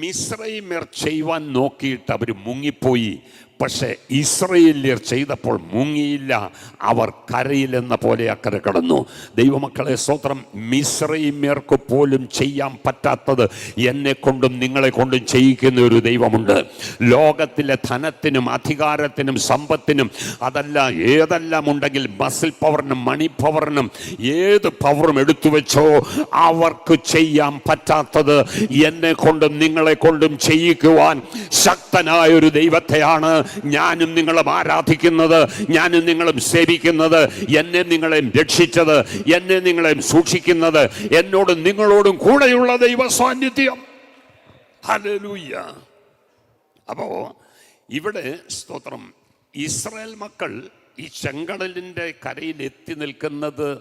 മിശ്രൈമ്യർ ചെയ്യുവാൻ നോക്കിയിട്ട് അവർ മുങ്ങിപ്പോയി. പക്ഷെ ഇസ്രയേല്യർ ചെയ്തപ്പോൾ മുങ്ങിയില്ല. അവർ കരയിലെന്ന പോലെ അക്കരെ കടന്നു. ദൈവമക്കളെ സ്വത്രം മിശ്രൈമ്യർക്ക് പോലും ചെയ്യാൻ പറ്റാത്തത് എന്നെ കൊണ്ടും നിങ്ങളെ കൊണ്ടും ചെയ്യിക്കുന്ന ഒരു ദൈവമുണ്ട്. ലോകത്തിലെ ധനത്തിനും അധികാരത്തിനും സമ്പത്തിനും അതല്ല ഏതെല്ലാം ഉണ്ടെങ്കിൽ മസിൽ പവറിനും മണി പവറിനും ഏത് പവറും എടുത്തു വെച്ചോ അവർക്ക് ചെയ്യാൻ പറ്റാത്തത് എന്നെ കൊണ്ടും നിങ്ങളെ കൊണ്ടും ചെയ്യിക്കുവാൻ ശക്തനായ ഒരു ദൈവത്തെയാണ് ഞാനും നിങ്ങളും ആരാധിക്കുന്നത് ഞാനും നിങ്ങളും സേവിക്കുന്നത് എന്നെ നിങ്ങളെയും രക്ഷിച്ചത് എന്നെ നിങ്ങളെയും സൂക്ഷിക്കുന്നത് എന്നോടും നിങ്ങളോടും കൂടെയുള്ള ദൈവ സാന്നിധ്യം ഹലലൂയ്യ അപ്പോ ഇവിടെ സ്തോത്രം. ഇസ്രായേൽ മക്കൾ ഈ ചെങ്കടലിന്റെ കരയിൽ എത്തി നിൽക്കുന്നത്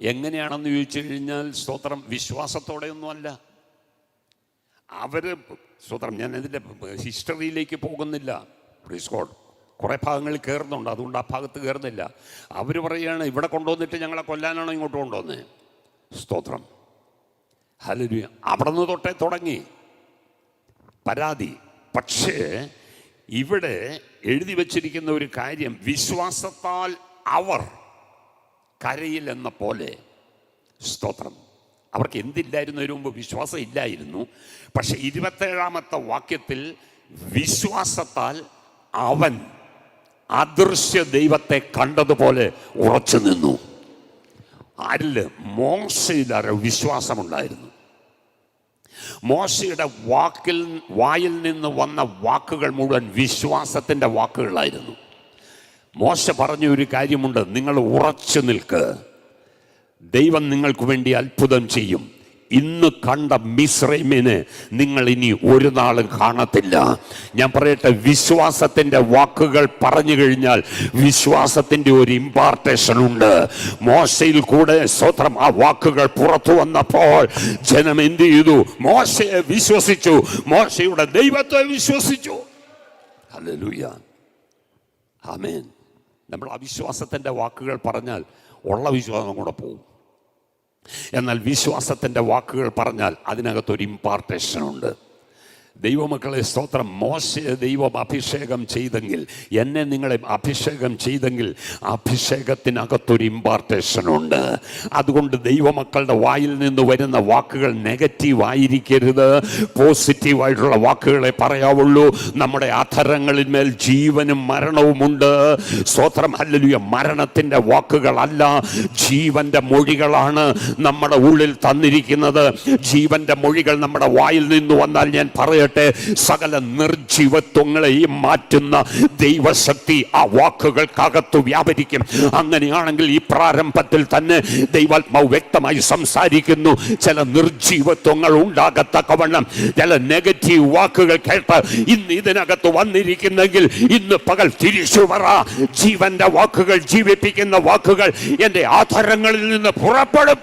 എങ്ങനെയാണെന്ന് ചോദിച്ചു കഴിഞ്ഞാൽ സ്തോത്രം വിശ്വാസത്തോടെയൊന്നുമല്ല. അവർ സ്തോത്രം ഞാൻ ഇതിന്റെ ഹിസ്റ്ററിയിലേക്ക് പോകുന്നില്ല. ഗോഡ് കുറേ ഭാഗങ്ങളിൽ കയറുന്നുണ്ട് അതുകൊണ്ട് ആ ഭാഗത്ത് കയറുന്നില്ല അവർ പറയുകയാണ് ഇവിടെ കൊണ്ടുവന്നിട്ട് ഞങ്ങളെ കൊല്ലാനാണോ ഇങ്ങോട്ട് കൊണ്ടുവന്നത് സ്തോത്രം. ഹലരുയ അവിടെ നിന്ന് തൊട്ടേ തുടങ്ങി. പരാതി. പക്ഷേ ഇവിടെ എഴുതി വച്ചിരിക്കുന്ന ഒരു കാര്യം വിശ്വാസത്താൽ അവർ കരയിൽ എന്ന പോലെ. സ്തോത്രം. അവർക്ക് എന്തില്ലായിരുന്നു? അതിനു മുമ്പ് വിശ്വാസം ഇല്ലായിരുന്നു. പക്ഷെ ഇരുപത്തേഴാമത്തെ വാക്യത്തിൽ വിശ്വാസത്താൽ അവൻ അദൃശ്യ ദൈവത്തെ കണ്ടതുപോലെ ഉറച്ചു നിന്നു. ആരിൽ മോശയിലൊരു വിശ്വാസമുണ്ടായിരുന്നു. മോശയുടെ വാക്കിൽ വായിൽ നിന്ന് വന്ന വാക്കുകൾ മുഴുവൻ വിശ്വാസത്തിന്റെ വാക്കുകളായിരുന്നു. മോശ പറഞ്ഞ ഒരു കാര്യമുണ്ട് നിങ്ങൾ ഉറച്ചു നിൽക്ക്. ദൈവം നിങ്ങൾക്ക് വേണ്ടി അത്ഭുതം ചെയ്യും. ഇന്ന് കണ്ട മിശ്രമിന് നിങ്ങൾ ഇനി ഒരു നാളും കാണത്തില്ല. ഞാൻ പറയട്ടെ വിശ്വാസത്തിന്റെ വാക്കുകൾ പറഞ്ഞു കഴിഞ്ഞാൽ വിശ്വാസത്തിന്റെ ഒരു ഇമ്പാർട്ടേഷൻ ഉണ്ട്. മോശയിൽ കൂടെ സ്വത്രം ആ വാക്കുകൾ പുറത്തു വന്നപ്പോൾ ജനം എന്ത് ചെയ്തു? മോശയെ വിശ്വസിച്ചു. മോശയുടെ ദൈവത്തെ വിശ്വസിച്ചു. ഹല്ലേലൂയ. ആമേൻ. നമ്മൾ അവിശ്വാസത്തിന്റെ വാക്കുകൾ പറഞ്ഞാൽ ഉള്ള വിശ്വാസം കൂടെ പോകും. എന്നാൽ വിശ്വാസത്തിന്റെ വാക്കുകൾ പറഞ്ഞാൽ അതിനകത്തൊരു ഇമ്പാർട്ടേഷൻ ഉണ്ട്. ദൈവമക്കളെ സ്തോത്രം. മോശയെ ദൈവം അഭിഷേകം ചെയ്തെങ്കിൽ എന്നെ നിങ്ങളെ അഭിഷേകം ചെയ്തെങ്കിൽ അഭിഷേകത്തിനകത്തൊരു ഇമ്പാർട്ടേഷൻ ഉണ്ട്. അതുകൊണ്ട് ദൈവമക്കളുടെ വായിൽ നിന്ന് വരുന്ന വാക്കുകൾ നെഗറ്റീവ് ആയിരിക്കരുത്. പോസിറ്റീവായിട്ടുള്ള വാക്കുകളെ പറയാവുള്ളൂ. നമ്മുടെ അധരങ്ങളിന്മേൽ ജീവനും മരണവുമുണ്ട് സ്തോത്രം. ഹല്ലേലൂയ. മരണത്തിന്റെ വാക്കുകളല്ല ജീവന്റെ മൊഴികളാണ് നമ്മുടെ ഉള്ളിൽ തന്നിരിക്കുന്നത്. ജീവന്റെ മൊഴികൾ നമ്മുടെ വായിൽ നിന്ന് വന്നാൽ ഞാൻ പറയട്ടെ. സകല നിർജീവത്വങ്ങളെയും മാറ്റുന്ന ദൈവശക്തി ആ വാക്കുകൾക്കകത്ത് വ്യാപരിക്കും. അങ്ങനെയാണെങ്കിൽ ഈ പ്രാരംഭത്തിൽ തന്നെ ദൈവാത്മാവ് വ്യക്തമായി സംസാരിക്കുന്നു. ചില നിർജീവത്വങ്ങൾ ഉണ്ടാകത്തക്കവണ്ണം ചില നെഗറ്റീവ് വാക്കുകൾ കേട്ട് ഇന്ന് ഇതിനകത്ത് വന്നിരിക്കുന്നെങ്കിൽ ഇന്ന് പകൽ തിരിച്ചു പറ ജീവന്റെ വാക്കുകൾ ജീവിപ്പിക്കുന്ന വാക്കുകൾ എന്റെ ആധാരങ്ങളിൽ നിന്ന് പുറപ്പെടും.